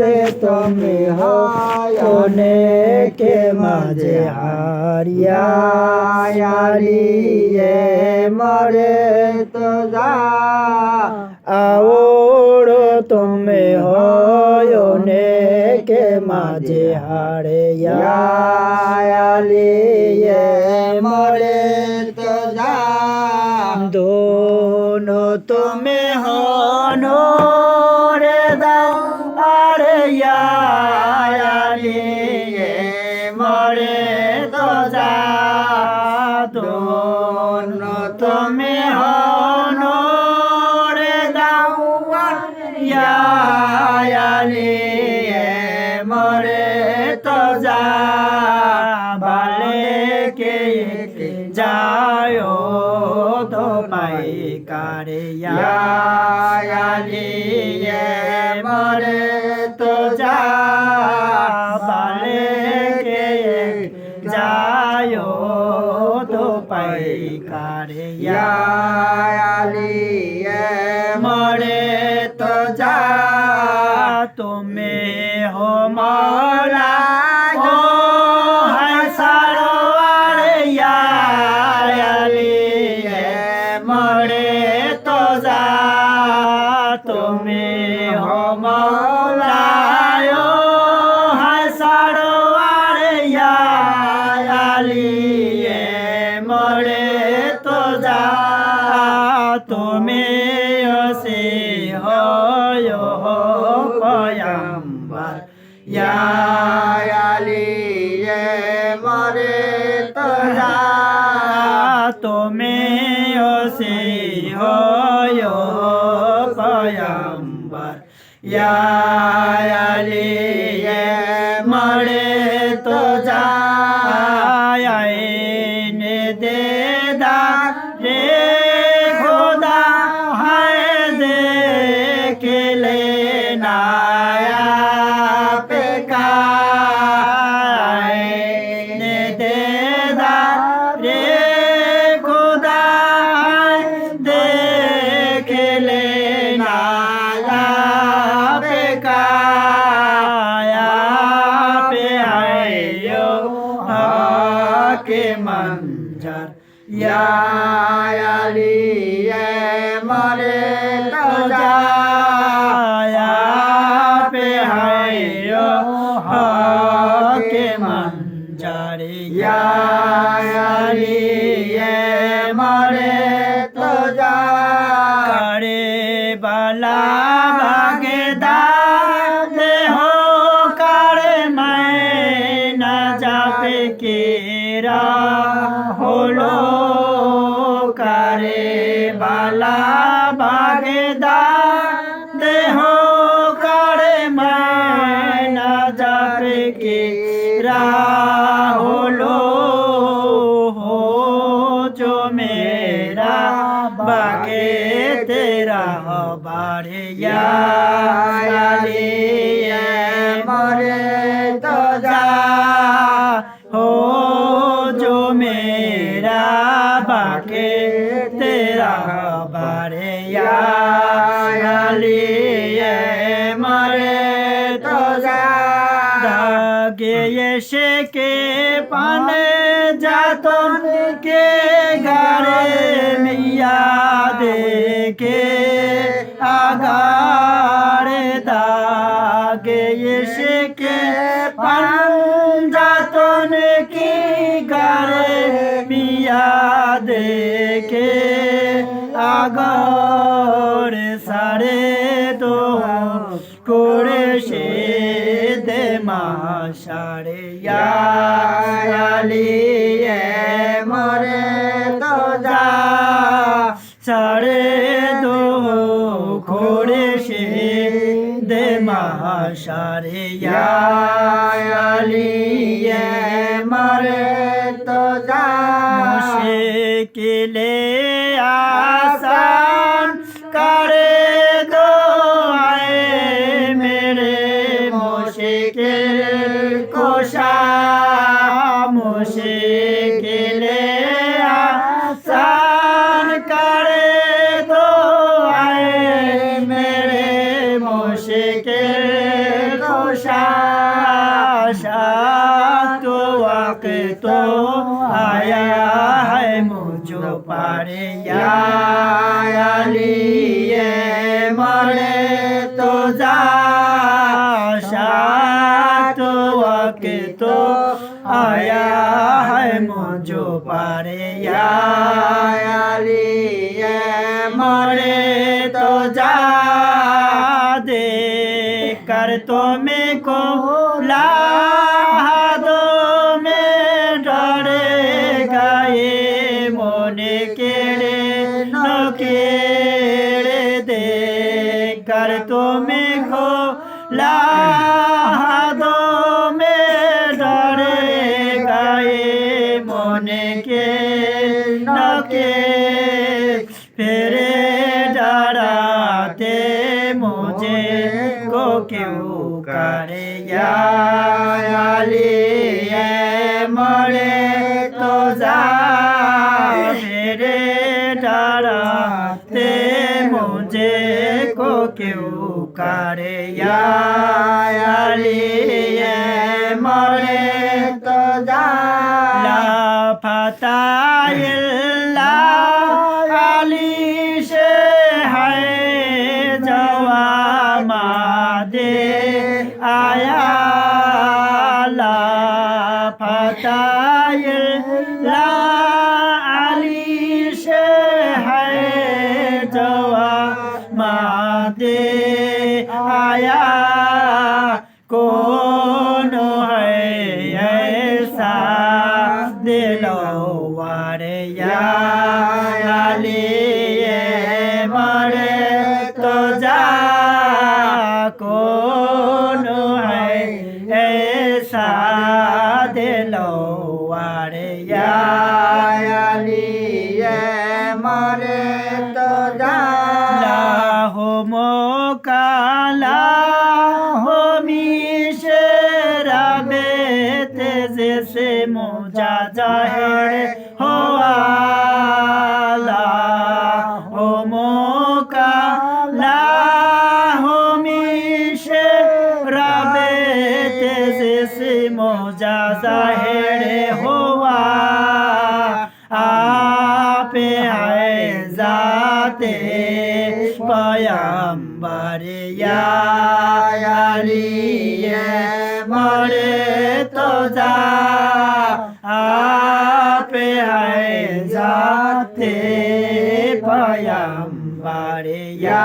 রে তুমি কে মাঝে হারিয়ে মরে তো আওর তুমি কে মাঝে এ মরে তো যা দোনো তুমি Kare ya Ali ya তুমি অসি হয় পয়াম্বার ইয়া night. কে মান যারে ইয়া आगे तेरा हो बारे यार কে আগারে দাগে এসে কে পান কি গারে মিয়া দেখে আগরে সারে তো করে সে দে মা সারে আলী। দে মহাশারে আলিয়ে মারে তো যা। সে কিলে रात वाके तो आया है मुझो पारे यालिए मरे तो जा सात वाके तो आया है मुझो पारे यालिए मरे तो जा दे कर तो मैं অনেকে કેવું કારે યાળી Tchau! से मुझा जाहिर जाते भयं वारया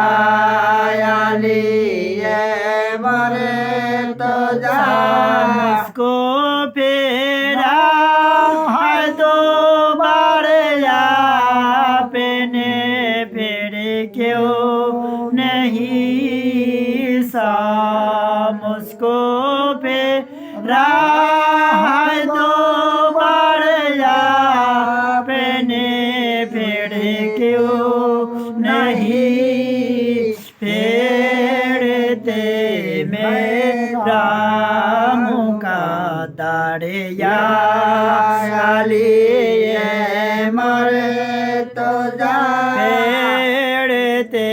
फेरते मेरा मुका दाड़िया सालिए मर तो जा फेरते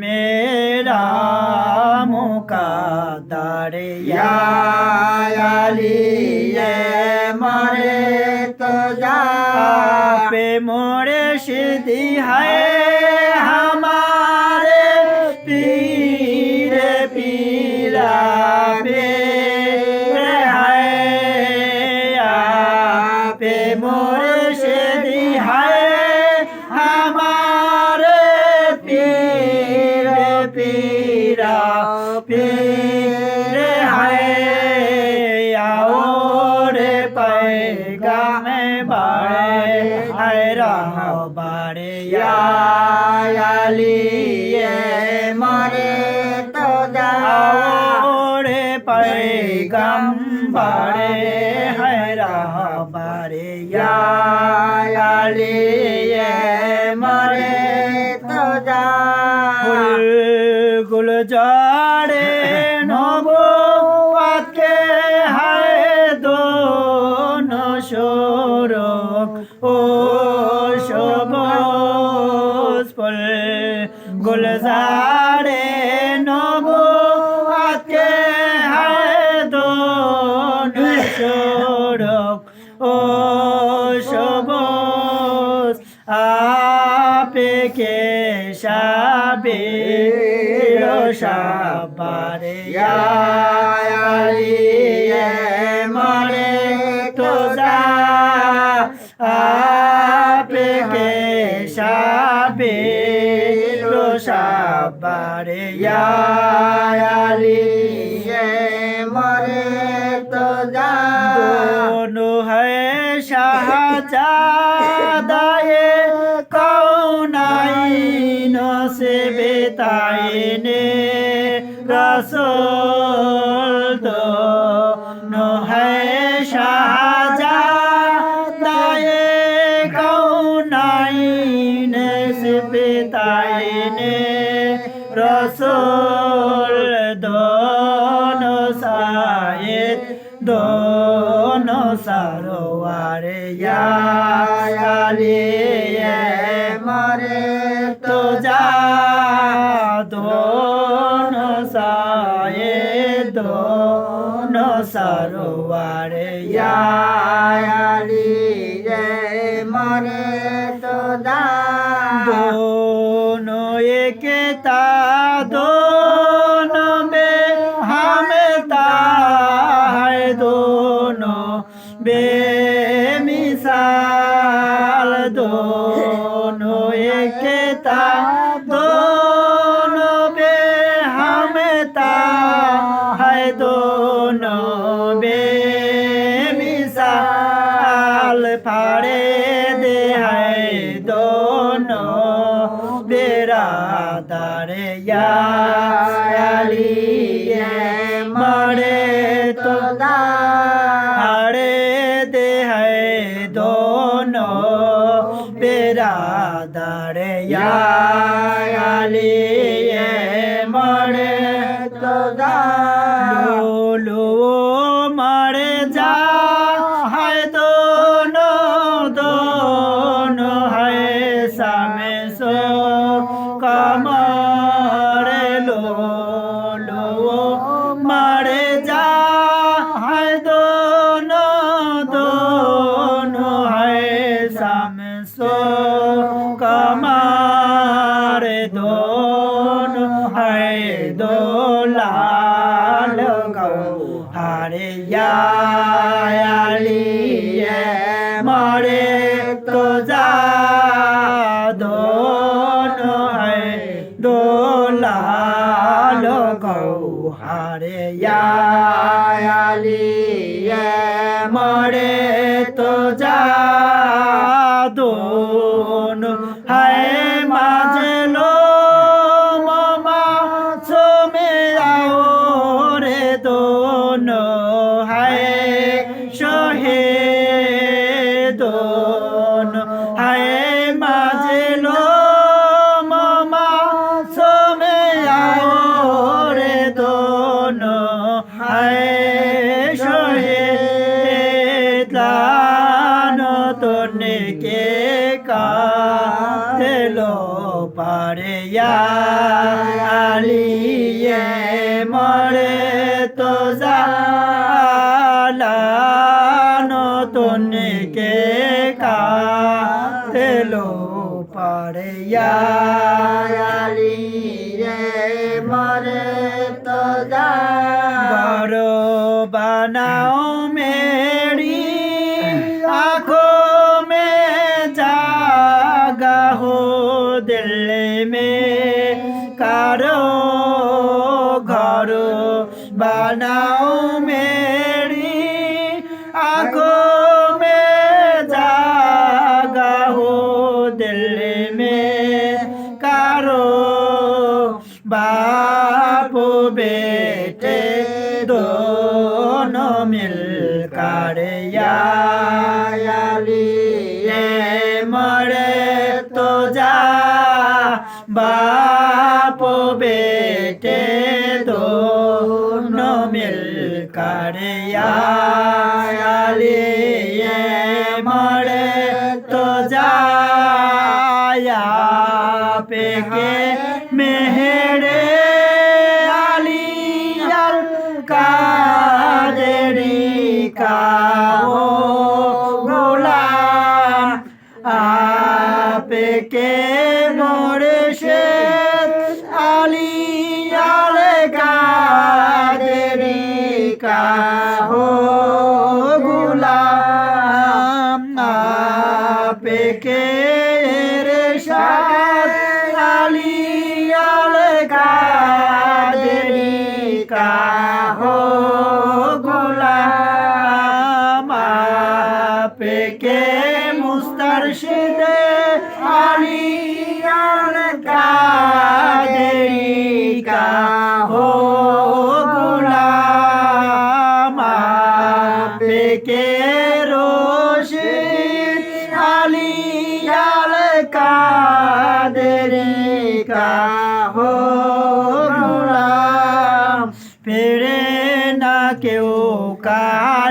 मेरा मुका दाड़िया सालिए मर तो जा पे मोरे सीधी है રે યા আপকে সাবে সাবারে মরে তো আপকে সাবে সাবারে আলি বেতাইনে রাসল do no sa ro wa re ya ya li re ma re বিশাল পাড়ে আলো গৌহারে আলী। হায় সহে তনে কে কাল পারে আলিয়ে মরে তো জালানো তনে কে কাল পারে बनाओ मेरी आंखों में जागा हो दिल में कारो बाप बेटे दोनों मिलकर याली मरे तो जा बा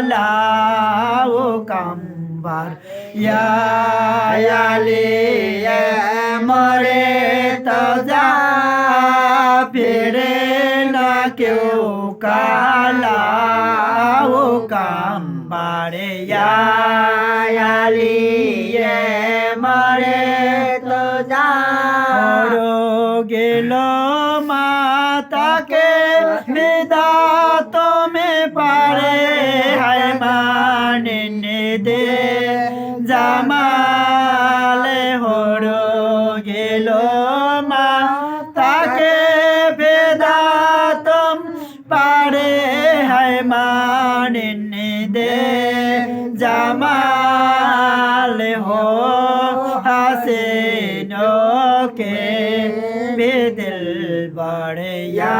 લાવો કામવાર યાયાલે મરે તજા ફેરે ના કેવો કાલાવો કામ પાડે યાયાલી नैनों के बेदिल बढ़िया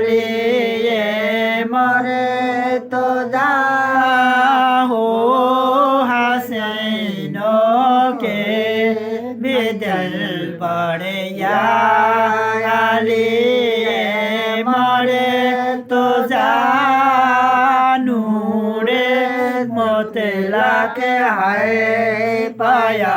लिए मरे तो जा हो हसैनों के बेदिल बढ़िया लिए मरे तो जा नूरे मोतला के हाय पाया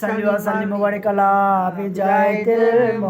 सल्लि वसल्लिम वरकला बिजायतिल